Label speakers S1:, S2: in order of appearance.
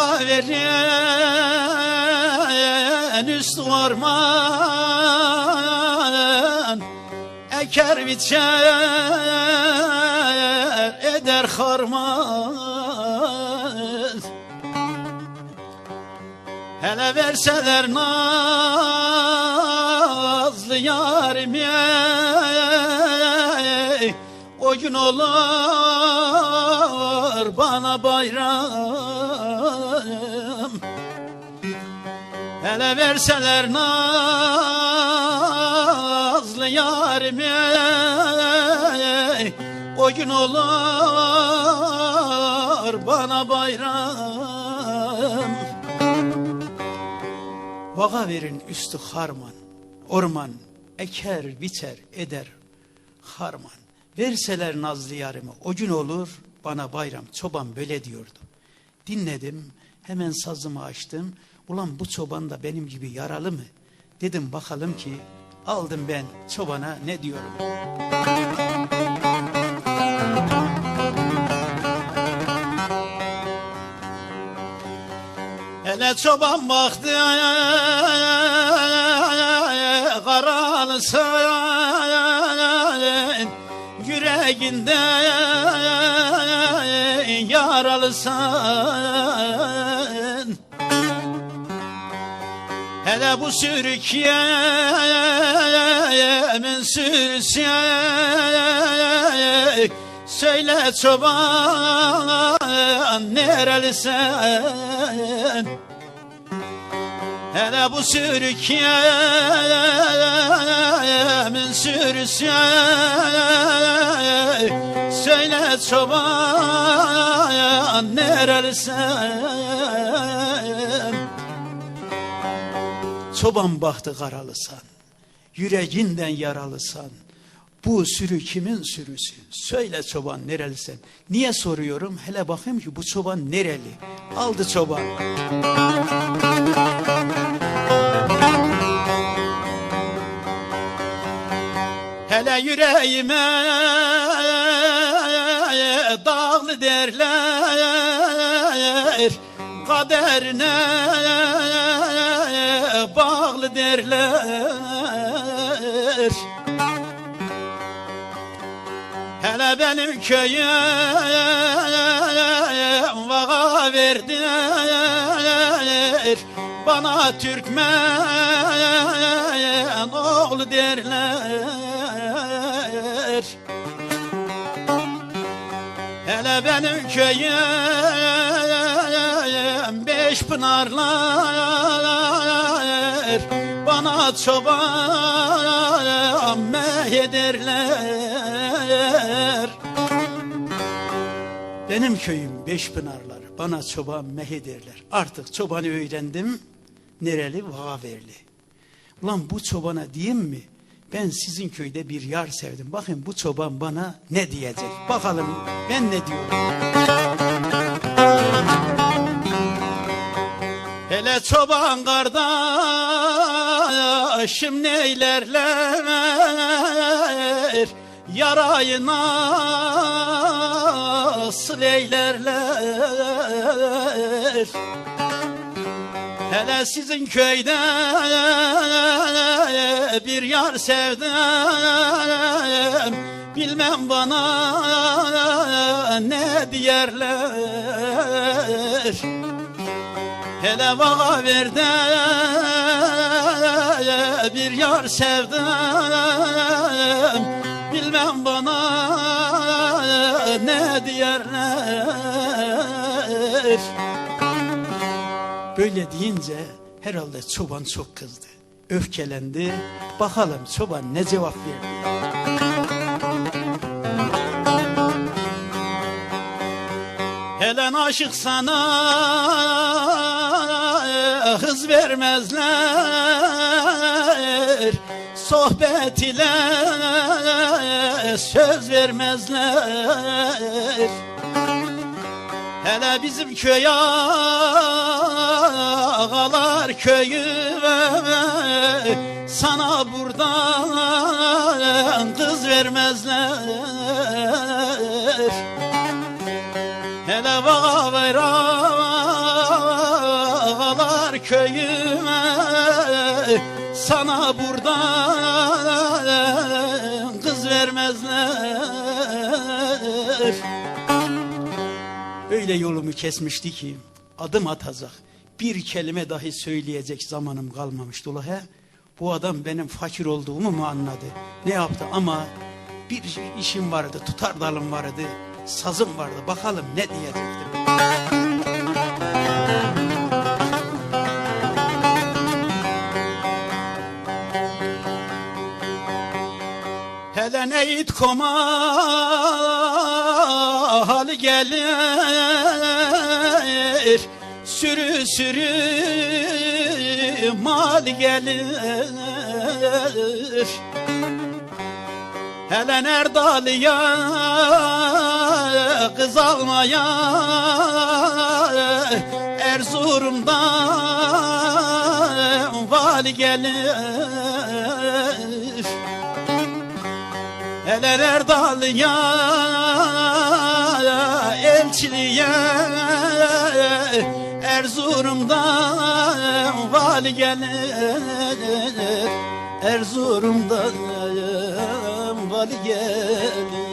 S1: Ağa veren üst orman Eker biçer eder harman Hele verseler nazlı yarime gün olur bana bayram Hele verseler nazlı yarime O gün olur bana bayram Vaga verin üstü harman, orman, eker, biter, eder, harman. Verseler nazlı yarımı, o gün olur bana bayram. Çoban böyle diyordu. Dinledim, hemen sazımı açtım. Ulan bu çoban da benim gibi yaralı mı? Dedim bakalım ki, aldım ben çobana ne diyorum. Hele çoban baktı karalısın Yüreğinde yaralısın. Hele bu sürükyemin sürüsü Söyle çoban nerelisin Hele bu sürükyemin sürüsü Söyle çoban nerelisin Çoban bahtı karalısan Yüreğinden yaralısan bu sürü kimin sürüsü? Söyle çoban nerelisin? Niye soruyorum? Hele bakayım ki bu çoban nereli? Aldı çoban. Yüreğime dağlı derler. Kaderine bağlı derler. Hele benim köyüm vaga verdiler. Bana Türkmen oğlu derler Hele benim köyüm beş pınarlar. Bana çoban mehederler Benim köyüm beş pınarlar Bana çoban mehederler Artık çobanı öğrendim Nereli? Vagaverli Ulan bu çobana diyeyim mi? Ben sizin köyde bir yar sevdim. Bakın bu çoban bana ne diyecek? Bakalım ben ne diyorum. Hele çoban kardeşim neylerler Yarayı nasıl eylerler Hele sizin köyde bir yar sevdim. Bilmem bana ne diyerler. Hele vaga verde bir yar sevdim. Bilmem bana ne diyerler Böyle deyince herhalde çoban çok kızdı. Öfkelendi. Bakalım çoban ne cevap verdi. Helen aşık sana hız vermezler Sohbet ile söz vermezler Hele bizim köy ağalar köyü Sana buradan kız vermezler. Hele bağlar ağalar köyüme Sana buradan kız vermezler Öyle yolumu kesmişti ki adım atacak bir kelime dahi söyleyecek zamanım kalmamıştı ula he. Bu adam benim fakir olduğumu mu anladı? Ne yaptı ama bir işim vardı, tutar dalım vardı, sazım vardı. Bakalım ne diyecekti. Hele neyit komal gelir Sürü sürü mal gelir Hele nerdalıya kız almaya Erzurum'dan vali gelir Hele Erdal'ya elçiliğe Erzurum'dan vali gelir. Erzurum'dan vali gelir